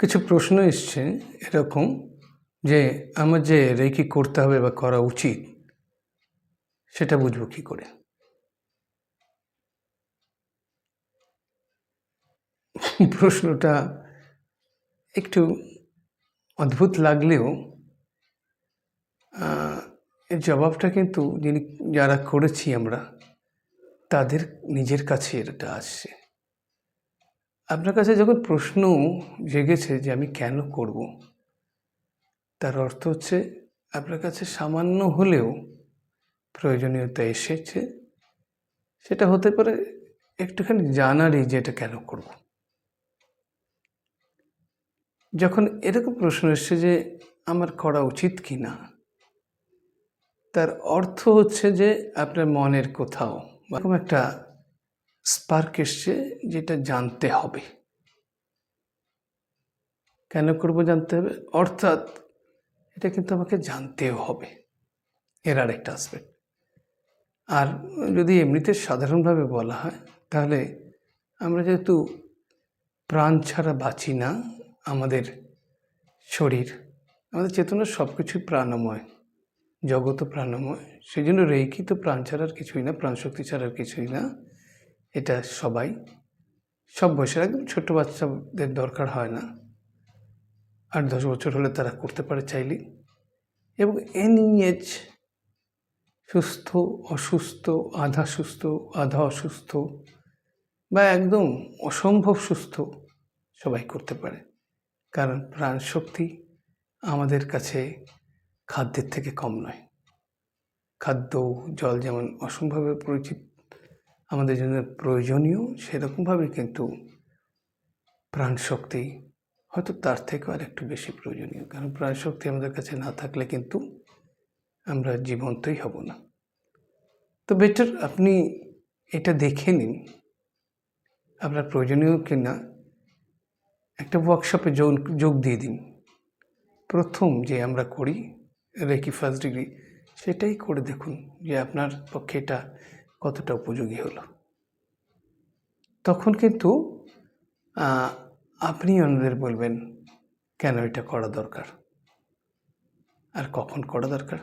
কিছু প্রশ্ন এসছে এরকম যে আমার যে রেকি করতে হবে বা করা উচিত, সেটা বুঝব কী করে? প্রশ্নটা একটু অদ্ভুত লাগলেও এর জবাবটা কিন্তু যিনি, যারা করেছি আমরা, তাদের নিজের কাছে এটা আসছে। আপনার কাছে যখন প্রশ্ন জেগেছে যে আমি কেন করব, তার অর্থ হচ্ছে আপনার কাছে সামান্য হলেও প্রয়োজনীয়তা এসেছে। সেটা হতে পারে একটুখানি জানারই যে এটা কেন করব। যখন এরকম প্রশ্ন এসছে যে আমার করা উচিত কি না তার অর্থ হচ্ছে যে আপনার মনের কোথাও বা একটা স্পার্ক এসছে যেটা জানতে হবে। কেন করব জানতে হবে? অর্থাৎ এটা কিন্তু আমাকে জানতেও হবে। এর আরেকটা আসপেক্ট আর যদি এমনিতে সাধারণভাবে বলা হয়, তাহলে আমরা যেহেতু প্রাণ ছাড়া বাঁচি না, আমাদের শরীর, আমাদের চেতনা সব কিছুই প্রাণময় জগৎ প্রাণময় সেই জন্য রেইকি তো প্রাণ ছাড়ার কিছুই না প্রাণ শক্তি ছাড়ার কিছুই না। এটা সবাই। সব বয়সের একদম ছোট্ট বাচ্চাদের দরকার হয় না। আট দশ বছর হলে তারা করতে পারে চাইলেই এবং এনি এজ সুস্থ, অসুস্থ আধা সুস্থ আধা অসুস্থ বা একদম অসম্ভব সুস্থ সবাই করতে পারে। কারণ প্রাণ শক্তি আমাদের কাছে খাদ্যের থেকে কম নয়। খাদ্য, জল যেমন অসম্ভবে পরিচিত আমাদের জন্য প্রয়োজনীয়, সেরকমভাবে কিন্তু প্রাণ শক্তি হয়তো তার থেকেও আর একটু বেশি প্রয়োজনীয়। কারণ প্রাণ শক্তি আমাদের কাছে না থাকলে কিন্তু আমরা জীবন্তই হব না। তো বেটার, আপনি এটা দেখে নিন, আপনার প্রয়োজনীয় কি না একটা ওয়ার্কশপে যোগ যোগ দিয়ে দিন। প্রথম যে আমরা করি রেকি ফার্স্ট ডিগ্রি সেটাই করে দেখুন যে আপনার পক্ষে এটা কতটা উপযোগী হলো। তখন কিন্তু আপনি অন্যদের বলবেন, কেন এটা করা দরকার? আর কখন করা দরকার?